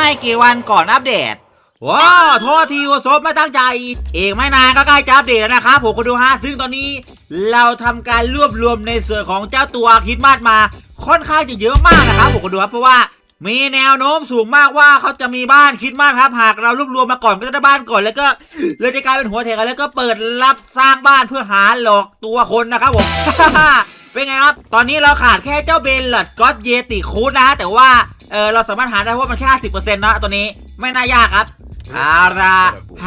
ไม่กี่วันก่อนอัปเดตว้าโทษทีอุศบไม่ตั้งใจ เอีกไม่นานก็ใกล้จะอัปเดตแล้วนะครับผมคุณดูฮะซึ่งตอนนี้ เราทำการรวบรวมในส่วนของเจ้าตัวคิดมาสมา ค่อนข้างจะเยอะมากนะครับผมคุณดูครับเพราะว่ามีแนวโน้มสูงมากว่าเขาจะมีบ้านคิดมาสครับ หากเรารวบรวมมาก่อนก็จะได้บ้านก่อนแล้วก็เลยจะกลายเป็นหัวเทกันแล้วก็เปิดรับสร้างบ้านเพื่อหาหลอกตัวคนนะครับผมเป็นไงครับ ตอนนี้เราขาดแค่เจ้าเบลลอดก็อตเยติคูดนะฮะแต่ว่า เออเราสามารถหาได้เพราะว่ามันแค่สิบเปอร์เซ็นต์นะตัวนี้ไม่น่ายากครับเอาละ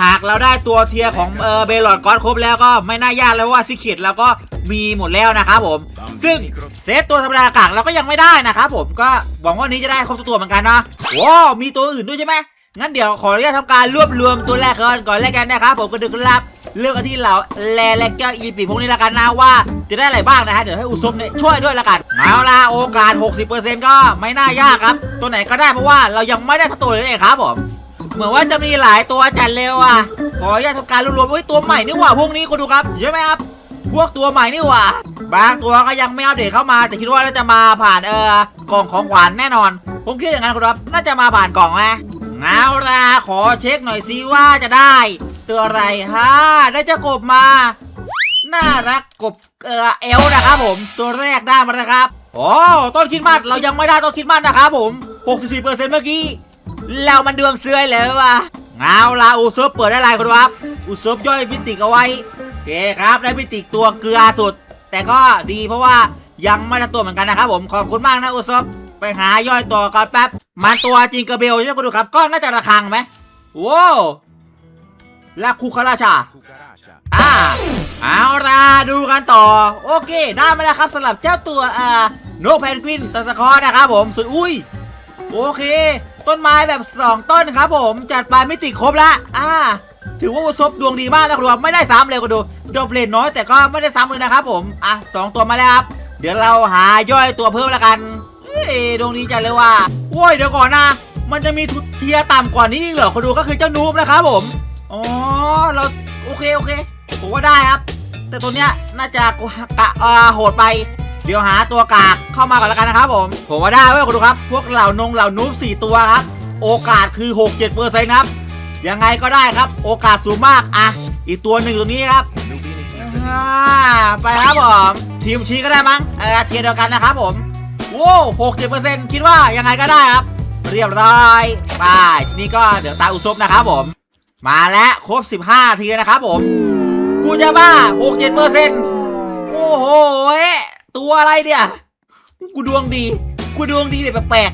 หากเราได้ตัวเทียร์ของเออเบลลอดก็อตครบแล้วก็ไม่น่ายากแล้วเพราะว่าซิคิดเราก็มีหมดแล้วนะครับผม ซึ่งเซตตัวธรรมดากากเราก็ยังไม่ได้นะครับผมก็หวังว่านี้จะได้ครบทุกตัวเหมือนกันเนาะว้าวมีตัวอื่นด้วยใช่ไหมงั้นเดี๋ยวขออนุญาตทำการรวบรวมตัวแรกก่อนก่อนแรกกันนะครับผมก็ดึกครับ เลือกกันที่เหล่าแลและแก้วอีปีพวกนี้ละกันนะว่าจะได้อะไรบ้างนะฮะเดี๋ยวให้อุซบเนี่ยช่วยด้วยละกันเอาละโอกาส 60%ก็ไม่น่ายากครับ ตัวไหนก็ได้เพราะว่าเรายังไม่ได้ทั้งตัวเลยเองครับผมเหมือนว่าจะมีหลายตัวจัดเร็วอะขออนุญาตทำการรวมๆเฮ้ตัวใหม่นี่หว่าพวกนี้คุณดูครับใช่ไหมครับพวกตัวใหม่นี่หว่า บางตัวก็ยังไม่อัปเดตเข้ามา แต่คิดว่าน่าจะมาผ่านเออกล่องของขวัญแน่นอน ผมคิดอย่างนั้นครับ น่าจะมาผ่านกล่องไหมเอาล่ะขอเช็คหน่อยซิว่าจะได้ ตัวอะไรฮะได้เจ้ากบมา น่ารักกบเออเอลนะครับผม ตัวแรกได้มาแล้วครับโอ้ต้นคิดมาสเรายังไม่ได้ต้นคิดมาสนะครับผม64%เมื่อกี้เรามันดวงเสื้อยเลยวะเอาละอุซบเปิดได้ไรคุณดูครับ อุซบย่อยพิติกเอาไว้โอเคครับได้พิติกตัวเกลือสุด แต่ก็ดีเพราะว่ายังไม่ได้ตัวเหมือนกันนะครับผมขอบคุณมากนะอุซบไปหาย่อยตัวก่อนแป๊บมันตัวจริงกระเบลใช่ไหมคุณดูครับ ก็น่าจะระคังไหมว้าว ลาคูคาราชาอ่าเอาละดูกันต่อ โอเคได้มาแล้วครับสำหรับเจ้าตัวอ่าโนแพนกวินตะสคอร์นะครับผมสุดอุ้ยโอเค ต้นไม้แบบ 2 ต้นครับผมจัดไปไม่ติดครบละอ่า ถือว่าซบดวงดีมากแล้วครับไม่ได้ซ้ำเลยก็ดูดอกเลนน้อยแต่ก็ไม่ได้ซ้ำเลยนะครับผมอะสองตัวมาแล้วครับ เดี๋ยวเราหาย่อยตัวเพิ่มแล้วกันเฮ้ยดวงนี้จัดเลยว่าโว้ยเดี๋ยวก่อนนะ มันจะมีทุเทียร์ต่ำกว่านี้อีกเหรอคนดูก็คือเจ้านูบนะครับผม อ๋อเราโอเคโอเคผมว่าได้ครับ แต่ตัวเนี้ยน่าจะกะเอ่อโหดไป เดี๋ยวหาตัวกากเข้ามาก่อนแล้วกันนะครับผม ผมว่าได้เว้ยคุณดูครับ พวกเหล่านงเหล่านูบสี่ตัวครับ โอกาสคือ 6 7เปอร์เซ็นต์ครับ ยังไงก็ได้ครับ โอกาสสูงมากอะอีกตัวหนึ่งตัวนี้ครับอ่าไปครับผมทีมชีก็ได้มั้งเออเทียร์เดียวกันนะครับผมโว้หกเจ็ดเปอร์เซ็นต์คิดว่ายังไงก็ได้ครับ เรียบร้อยไปนี่ก็เดี๋ยวตาอุซบนะครับผม มาแล้วครบ 15 ทีนะครับผมกูจะบ้า6 7เปอร์เซ็นต์โอ้โหเอ๊ะตัวอะไรเนี่ย กูดวงดี กูดวงดีแบบแปลก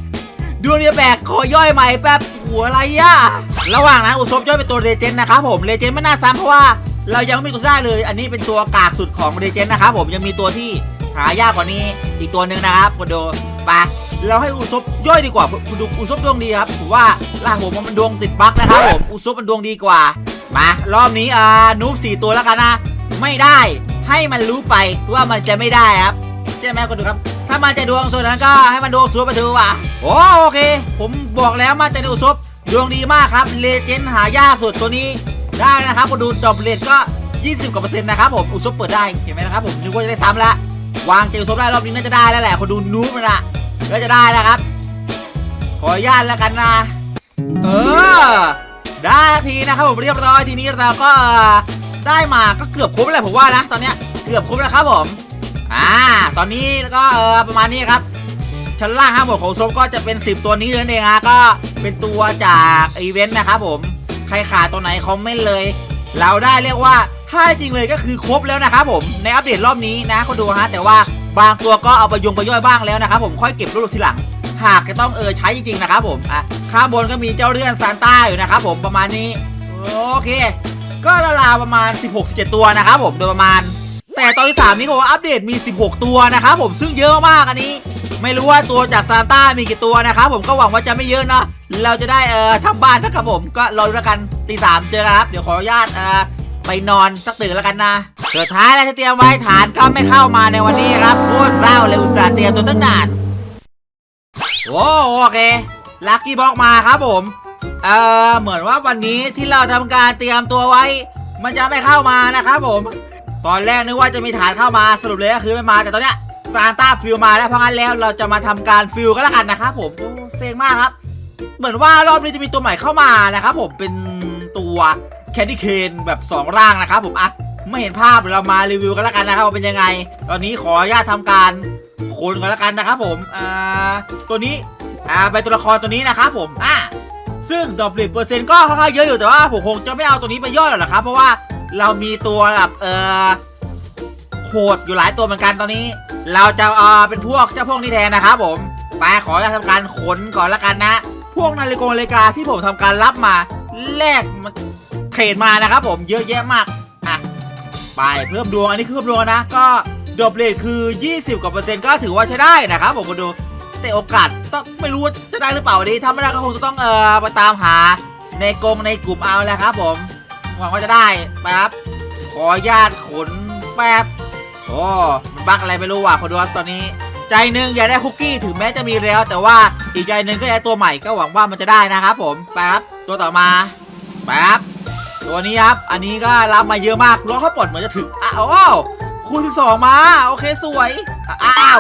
ดวงเดียแปลกขอย่อยใหม่แป๊บหัวอะไรย่ะระหว่างนั้นอุศบย่อยเป็นตัวเรเจนนะครับผมเรเจนไม่น่าซ้ำเพราะว่าเรายังไม่มีตัวได้เลย อันนี้เป็นตัวกากสุดของเรเจนนะครับผมยังมีตัวที่หายากกว่านี้อีกตัวหนึ่งนะครับคุณดูไป เราให้อุศบย่อยดีกว่าคุณดูอุศบดวงดีครับผมว่าล่างผมมันดวงติดบั๊กนะครับผมอุศบมันดวงดีกว่า มารอบนี้อ่านูบสี่ตัวแล้วกันนะ ไม่ได้ให้มันรู้ไปว่ามันจะไม่ได้ครับใช่ไหมคุณดูครับ ถ้ามันจะดวงส่วนนั้นก็ให้มันดวงสวยไปเถอะว่ะโอ้โอเค ผมบอกแล้วมันจะดูซบดวงดีมากครับเลเจนด์หายากสุดตัวนี้ได้นะครับคุณดูดอบเลนก็ 20กว่าเปอร์เซ็นต์นะครับผมอุซบเปิดได้เห็นไหมนะครับผมนึกว่าจะได้ซ้ำละวางเจออุซบได้รอบนี้น่าจะได้แล้วแหละคนดูนูบนละ ก็จะได้แล้วครับ ขออนุญาตแล้วกันนะ เออ ได้ทีนะครับผมเรียบร้อยทีนี้เราก็ได้มาก็เกือบครบแล้วผมว่านะ ตอนเนี้ยเกือบครบแล้วครับผมอ่าตอนนี้ก็เออประมาณนี้ครับชั้นล่างห้าหมวดของซบก็จะเป็น 10 ตัวนี้นั่นเองฮะก็เป็นตัวจากอีเวนต์นะครับผมใครขาดตัวไหนคอมเมนต์เลย เราได้เรียกว่าถ้าจริงเลยก็คือครบแล้วนะครับผมในอัปเดตรอบนี้นะเขาดูฮะแต่ว่า บางตัวก็เอาไปยงไปย่อยบ้างแล้วนะครับผมค่อยเก็บรูปทีหลัง หากจะต้องเออใช้จริงๆนะครับผมอะข้างบนก็มีเจ้าเรื่องซานต้าอยู่นะครับผมประมาณนี้โอเค ก็ราวๆประมาณ 16-17 ตัวนะครับผมโดยประมาณ แต่ตอนที่ 3 นี้เขาบอกว่าอัปเดตมี 16 ตัวนะครับผมซึ่งเยอะมากอันนี้ ไม่รู้ว่าตัวจากซานต้ามีกี่ตัวนะครับผมก็หวังว่าจะไม่เยอะเนาะเราจะได้เอ่อทำบ้านนะครับผมก็รอดูแล้วกันตีสามเจอกันครับ เดี๋ยวขออนุญาตเอ่อไปนอนสักตื่นแล้วกันนะ สุดท้ายแล้วที่เตรียมไว้ฐานก็ไม่เข้ามาในวันนี้ครับโคตรเศร้าเลยอุตส่าห์เตรียมตัวตั้งนานโอ้โอเคลัคกี้บ็อกมาครับผม เอ่อเหมือนว่าวันนี้ที่เราทำการเตรียมตัวไว้ มันจะไม่เข้ามานะครับผม ตอนแรกนึกว่าจะมีฐานเข้ามาสรุปเลยก็คือไม่มาแต่ตอนเนี้ยซานต้าฟิลมาแล้วเพราะงั้นแล้วเราจะมาทำการฟิลก็แล้วกันนะครับผมโอ้เซ็งมากครับ เหมือนว่ารอบนี้จะมีตัวใหม่เข้ามานะครับผมเป็นตัวแคนดี้เคนแบบสองร่างนะครับผมอะ ไม่เห็นภาพเรามารีวิวกันแล้วกันนะครับว่าเป็นยังไง ตอนนี้ขออนุญาตทำการคนกันแล้วกันนะครับผมอ่าตัวนี้อ่าเป็นตัวละครตัวนี้นะครับผมอะซึ่งดอกเบี้ยเปอร์เซ็นต์ก็ค่อนข้างเยอะอยู่แต่ว่าผมคงจะไม่เอาตัวนี้ไปย่อยหรอกครับ เพราะว่าเรามีตัวแบบเออโหดอยู่หลายตัวเหมือนกันตอนนี้ เราจะเออเป็นพวกเจ้าพวกนี้แทนนะครับผมไปขออนุญาตทำการขนก่อนล้วกันนะ พวกนาฬิกานาฬิกาที่ผมทำการรับมาแลกมันเทรดมานะครับผมเยอะแยะมาก ไปเพิ่มดวงอันนี้คือเพิ่มดวงนะ ก็ดรอปเลทคือ 20 กว่าเปอร์เซ็นต์ก็ถือว่าใช้ได้นะครับผมมาดู แต่โอกาสต้องไม่รู้ว่าจะได้หรือเปล่าวันนี้ถ้าไม่ได้ก็คงจะต้องเออมาตามหาในกงในกลุ่มเอาแหละครับผมหวังว่าจะได้ไปครับขอญาตขนแป๊บโอ้มันบักอะไรไม่รู้ว่ะคนดูตอนนี้ ใจหนึ่งอยากได้คุกกี้ถึงแม้จะมีแล้ว แต่ว่าอีกใจหนึ่งก็อยากตัวใหม่ก็หวังว่ามันจะได้นะครับผมไปครับตัวต่อมาไปครับ ตัวนี้ครับ อันนี้ก็รับมาเยอะมากล้อเขาปลดเหมือนจะถึงอ้าวคูณสองมา โอเคสวย อ้าว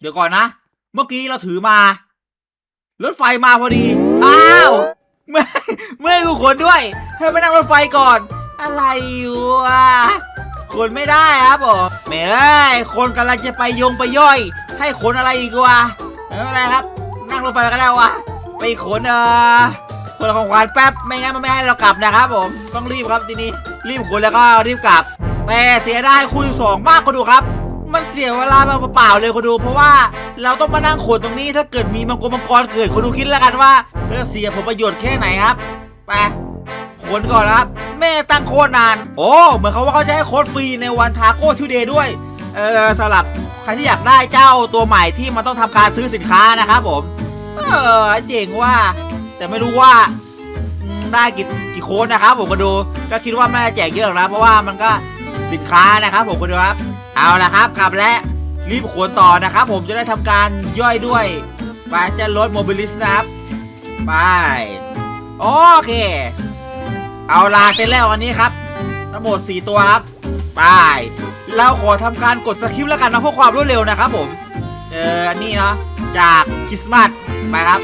เดี๋ยวก่อนนะ เมื่อกี้เราถือมา รถไฟมาพอดี อ้าวเมื่อเมื่อกูขนด้วย ให้ไปนั่งรถไฟก่อน อะไรอยู่อะขนไม่ได้ครับผมแหม่เอ้ยคนกำลังจะไปยงไปย่อย ให้ขนอะไรอีกวะไม่เป็นไรครับ นั่งรถไฟก็ได้วะ ไปขนเออคนของขวัญแป๊บไม่งั้นมันไม่ให้เรากลับนะครับผมต้องรีบครับทีนี้รีบขนแล้วก็รีบกลับ แต่เสียได้คูณสองมากก็ดูครับ มันเสียเวลามาเปล่าๆเลยคนดู เพราะว่าเราต้องมานั่งขนตรงนี้ถ้าเกิดมีมังกรมังกรเกิดคนดูคิดแล้วกันว่าเรื่องเสียผลประโยชน์แค่ไหนครับไปขนก่อนครับ แม่ตั้งโคตรนาน โอ้เหมือนเขาว่าเขาจะให้โค้ดฟรีในวันทาโก้ทูเดย์ด้วยเออสำหรับใครที่อยากได้เจ้าตัวใหม่ที่มันต้องทำการซื้อสินค้านะครับผม เออเจ๋งว่า แต่ไม่รู้ว่าได้กี่กี่โค้ดนะครับ ผมก็ดูก็คิดว่าไม่ได้แจกเยอะหรอกนะเพราะว่ามันก็สินค้านะครับ ผมก็ดูครับ เอาละครับกลับและรีบขวนต่อนะครับ ผมจะได้ทำการย่อยด้วยไปจะลดโมบิลิสนะครับไปโอเค เอาลาเสร็จแล้วอันนี้ครับทั้งหมด4ตัวครับไปเราขอทำการกดสคริปต์แล้วกันนะเพื่อความรวดเร็วนะครับผมเอออันนี้เนาะจากคริสต์มาส ไปครับ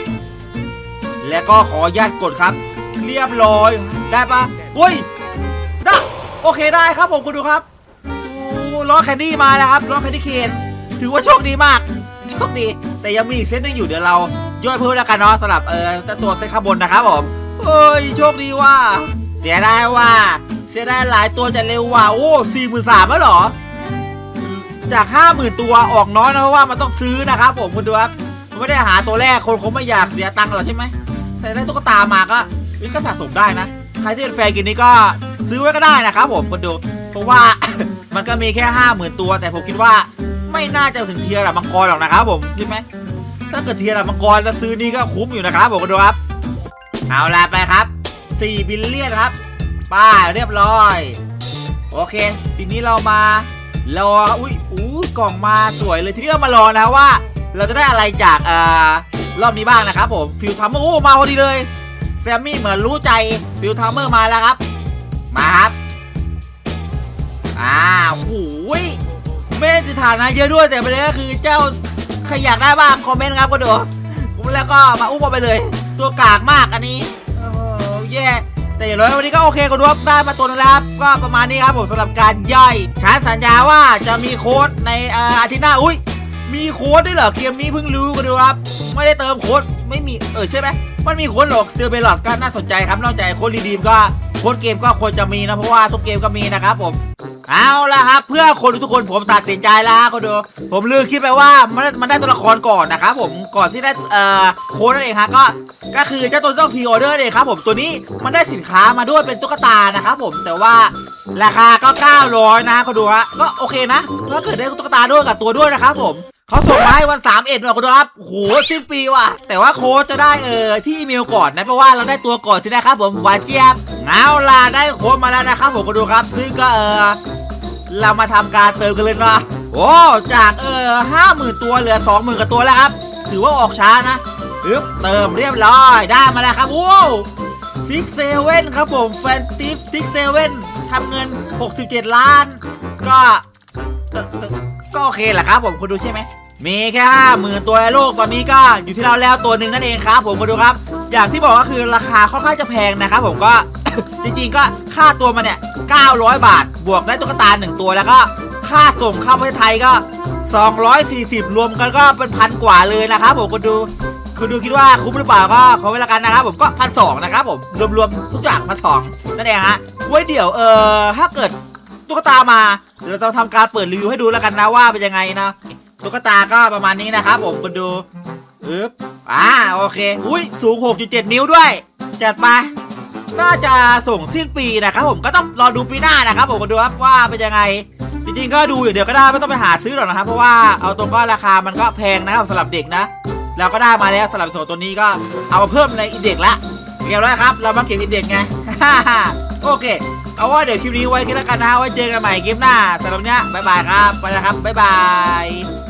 แล้วก็ขออนุญาตกดครับ เรียบร้อยได้ปะอุ้ยได้โอเคได้ครับผมคุณดูครับล้อแคนดี้มาแล้วครับล้อแคนดี้เคนถือว่าโชคดีมากโชคดีแต่ยังมีอีกเซตหนึงอยู่เดี๋ยวเราย่อยเพิ่มแล้วกันเนาะสำหรับเออจ้าตัวเซตข้างบนนะครับผมเฮ้ยโชคดีว่า เสียได้ว่า เสียได้หลายตัวจะเร็วว่าโอ้สี่หมื่นสามแล้วเหรอจากห้าหมื่นตัวออกน้อยนะเพราะว่ามันต้องซื้อนะครับผมคุณดูครับ มันไม่ได้หาตัวแรกคนคงไม่อยากเสียตังค์หรอกใช่ไหมแต่ได้ตุ๊กตามาก็นี่ก็สะสมได้นะ ใครที่เป็นแฟนกินนี้ก็ซื้อไว้ก็ได้นะครับผมคุณดูเพราะว่า มันก็มีแค่ห้าหมื่นตัว แต่ผมคิดว่าไม่น่าจะถึงเทียร์ระมังกรหรอกนะครับผมใช่ไหมถ้าเกิดเทียร์ระมังกรแล้วซื้อนี่ก็คุ้มอยู่นะครับผมคุณดูครับ เอาละไปครับ4บิลเลียนครับป้าเรียบร้อย โอเค ทีนี้เรามารออุ้ยอู้กล่องมาสวยเลยทีนี้เรามารอนะว่า เราจะได้อะไรจากอ่อรอบนี้บ้างนะครับผมฟิลทัมเมอร์โอ้มาพอดีเลยแซมมี่เหมือนรู้ใจฟิลทัมเมอร์มาแล้วครับ มาครับอ้าวโอ้ยไม่ได้ติฐานะเยอะด้วยแต่ประเด็นก็คือเจ้าใครอยากได้บ้างคอมเมนต์ครับก็ดูแล้วก็มาอุ้มไปเลย ตัวกากมากอันนี้โอ้โหแย่แต่อย่างน้อยวันนี้ก็โอเคก็ดูว่าได้มาตัวนึงแล้วครับก็ประมาณนี้ครับผมสำหรับการย่อยฉันสัญญาว่าจะมีโค้ดในอาทิตย์หน้าอุ้ย มีโค้ดด้วยเหรอเกมนี้เพิ่งรู้กันดูครับ ไม่ได้เติมโค้ดไม่มีเออใช่ไหมมันมีโค้ดหรอกเซอร์เบลอดก็น่าสนใจครับนอกจากโค้ดรีดีมก็โค้ดเกมก็ควรจะมีนะเพราะว่าทุกเกมก็มีนะครับผมเอาละครับเพื่อคนทุกคนผมตัดสินใจแล้วฮะคนดูผมลืมคิดไปว่ามันได้มันได้ตัวละครก่อนนะครับผมก่อนที่ได้เอ่อโค้ดนั่นเองฮะก็ก็คือเจ้าตัวต้องพรีออเดอร์เองครับผมตัวนี้มันได้สินค้ามาด้วยเป็นตุ๊กตานะครับผมแต่ว่าราคาก็900นะคนดูฮะก็โอเคนะถ้าเกิดได้ตุ๊กตาด้วยกับตัวด้วยนะครับผม เขาส่งมาให้วัน3เอ็ดนะคนดูครับโหสิ้นปีว่ะ แต่ว่าโค้ดจะได้เออที่อีเมลก่อนนะเพราะว่าเราได้ตัวก่อนสินะครับผมหวานเจี๊ยบเอาล่ะได้โค้ดมาแล้วนะครับผมคนดูครับซึ่งก็เออเรามาทำการเติมกันเลยนะโอ้จากเออห้าหมื่นตัวเหลือสองหมื่นกว่าตัวแล้วครับ ถือว่าออกช้านะอึ๊บเติมเรียบร้อยได้มาแล้วครับโว้ซิกเซเว่นครับผมแฟนติฟซิกเซเว่นทำเงิน 67 ล้าน ก็ก็ก็ก็โอเคแหละครับผมคุณดูใช่ไหม มีแค่ห้าหมื่นตัวในโลกตอนนี้ก็อยู่ที่เราแล้วตัวหนึ่งนั่นเองครับ ผมมาดูครับ อย่างที่บอกก็คือราคาค่อนข้างจะแพงนะครับผมก็ จริงๆก็ค่าตัวมันเนี่ย 900 บาท บวกได้ตุ๊กตาหนึ่งตัวแล้วก็ค่าส่งเข้าประเทศไทยก็ 240 รวมกันก็เป็นพันกว่าเลยนะครับผมคุณดูคุณดูคิดว่าคุ้มหรือเปล่าก็ขอเวลากันนะครับผมก็พันสองนะครับผมรวมๆทุกอย่างพันสองนั่นเองฮะไว้เดี๋ยวเออถ้าเกิดตุ๊กตามาเดี๋ยวเราทำการเปิดรีวิวให้ดูแล้วกันนะว่าเป็นยังไงนะ ตุ๊กตาก็ประมาณนี้นะครับผมคุณดูอึ๊บอ่าโอเค อุ้ยสูง 6.7 นิ้วด้วย จัดไป น่าจะส่งสิ้นปีนะครับผมก็ต้องรอดูปีหน้านะครับผมมาดูครับว่าเป็นยังไง จริงๆก็ดูอยู่เดี๋ยวก็ได้ไม่ต้องไปหาซื้อหรอกนะครับ เพราะว่าเอาตรงก็ราคามันก็แพงนะครับสำหรับเด็กนะเราก็ได้มาแล้วสำหรับโซนตัวนี้ก็เอามาเพิ่มในอินเด็กละเก็บแล้วครับ เรามาเก็บอินเด็กไงโอเค เอาว่าเดี๋ยวคลิปนี้ไว้แค่แล้วกันนะไว้เจอกันใหม่คลิปหน้าสำหรับเนี้ยบายบายครับไปแล้วครับบายบาย